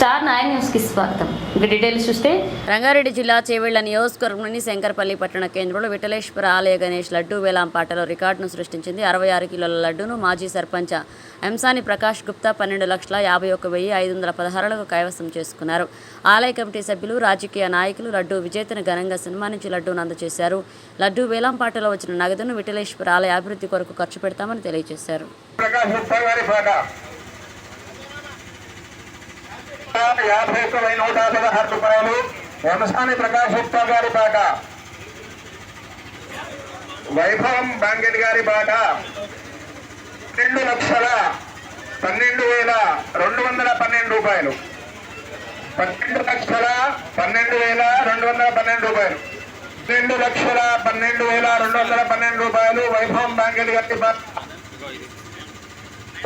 Star nine న్యూస్కి స్వాగతం. ఇక డీటెయిల్స్ చూస్తే రంగారెడ్డి జిల్లా చేవెళ్ళ నియోజకవర్గంలోని శంకర్పల్లి పట్టణ కేంద్రంలో విఠలేశ్వర ఆలయ గణేష్ లడ్డూ వేలాంపాటలో రికార్డును సృష్టించింది. అరవై ఆరు కిలోల లడ్డూను మాజీ సర్పంచ్ ఎంసాని ప్రకాష్ గుప్తా పన్నెండు లక్షల యాభై ఒక్క వెయ్యి ఐదు వందల పదహారులకు కైవసం చేసుకున్నారు. ఆలయ కమిటీ సభ్యులు రాజకీయ నాయకులు లడ్డూ విజేతను ఘనంగా సన్మానించి లడ్డూను అందజేశారు. లడ్డూ వేలాంపాటలో వచ్చిన నగదును విఠలేశ్వర ఆలయ అభివృద్ధి కొరకు ఖర్చు పెడతామని తెలియజేశారు. ప్రకాష్ యాభై నూట పదహారు రూపాయలు. వంశాని ప్రకాష్ గుప్తా గారి పాట వైభవం బాంగెట్ గారి పాట రెండు లక్షల పన్నెండు వేల రెండు వందల పన్నెండు రూపాయలు. పన్నెండు లక్షల పన్నెండు వేల రెండు వందల పన్నెండు రూపాయలు. రెండు లక్షల పన్నెండు వేల రెండు వందల పన్నెండు రూపాయలు వైభవం బాంగెట్ గారి పాట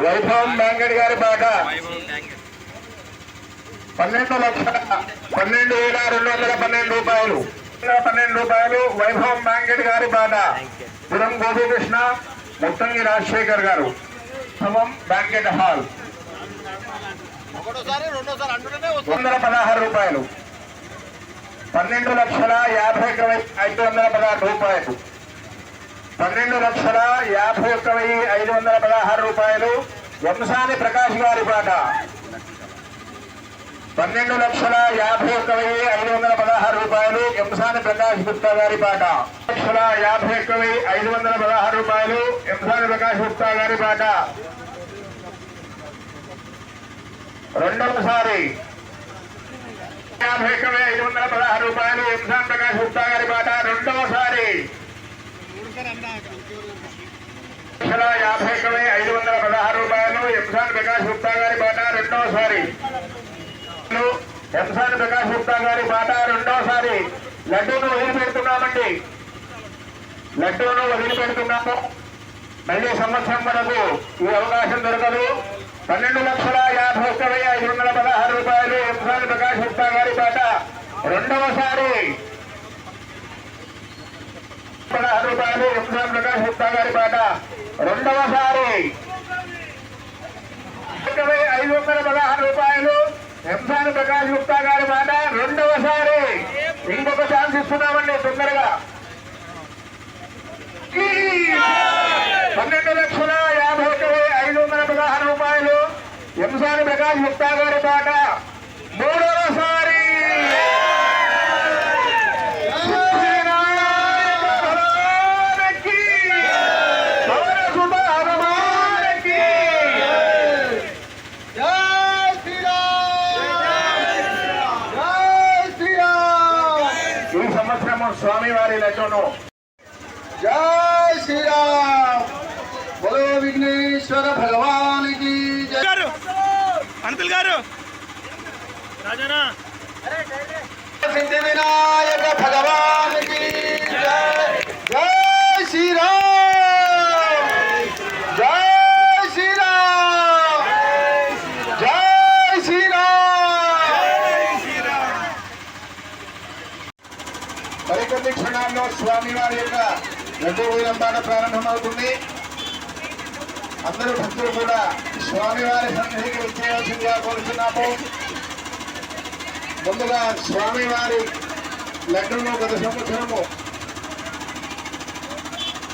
వైభవం బ్యాంకెట్ గారి పాట పన్నెండు లక్షల పన్నెండు వేల రెండు వందల పన్నెండు రూపాయలు. పన్నెండు రూపాయలు వైభవం బ్యాంకెట్ గారి పాట పురం గోపీకృష్ణ ముత్తంగి రాజశేఖర్ గారు. శవం బ్యాంకెట్ హాల్. వందల పదహారు రూపాయలు. పన్నెండు లక్షల యాభై ఒక్క వెయ్యి ఐదు వందల పదహారు రూపాయలు. పన్నెండు లక్షల యాభై ఒక్క వెయ్యి ఐదు వందల పదహారు రూపాయలు. వంశాని ప్రకాష్ గారి పాట పన్నెండు లక్షల యాభై ఒక్క వెయ్యి ఐదు వందల పదహారు రూపాయలు ఎంసాని ప్రకాష్ గుప్తా గారి పాట. లక్షల యాభై ఒక్క వెయ్యి ఐదు వందల పదహారు రూపాయలు ఎంసాని ప్రకాష్ గుప్తా గారి పాట. రెండవసారి. యాభై ఒక్క వెయ్యి ఐదు వందల పదహారు రూపాయలు ఎంసాని ప్రకాష్ గుప్తా గారి పాట. రెండవసారి. లక్షల యాభై ఒక్క వెయ్యి ఐదు వందల పదహారు రూపాయలు ఎంసాన్ ప్రకాష్ గుప్తా గారి పాట. రెండవసారి. ఎంసాన్ ప్రకాష్ గుప్తా గారి పాట రెండవసారి లడ్డూను వదిలిపెడుతున్నామండి. లడ్డూను వదిలిపెడుతున్నాము. మళ్ళీ సంవత్సరం వరకు ఈ అవకాశం దొరకదు. పన్నెండు లక్షల యాభై ఒక్క వెయ్యి ఐదు వందల పదహారు రూపాయలు ఎంసాన్ ప్రకాష్ గుప్తా గారి పాట రెండవసారి పదహారు రూపాయలు ఎంసాన్ ప్రకాష్ గుప్తా గారి పాట రెండవసారి ఐదు వందల పదహారు రూపాయలు ఎంసాన్ ప్రకాష్ గుప్తా గారి మాట రెండవసారి ఇంకొక ఛాన్స్ ఇస్తున్నామండి తొందరగా. పన్నెండు లక్షల యాభై ఐదు వందల పదహారు రూపాయలు. ఎంసాన్ ప్రకాష్ గుప్తా గారి పాట స్వామివారి లడ్డును జై శ్రీరామ్ బలో విఘ్నేశ్వర భగవానికి జై గారు పంతులు గారు రాజానా సిద్ధి వినాయక భగవానికి మరికొద్ది క్షణాల్లో స్వామివారి యొక్క లడ్డు ప్రారంభమవుతుంది. అందరూ భక్తులు కూడా స్వామివారి సన్నిధికి వచ్చేయవలసిందిగా కోరుతున్నాము ముందుగా స్వామివారి లడ్డును గత సంవత్సరము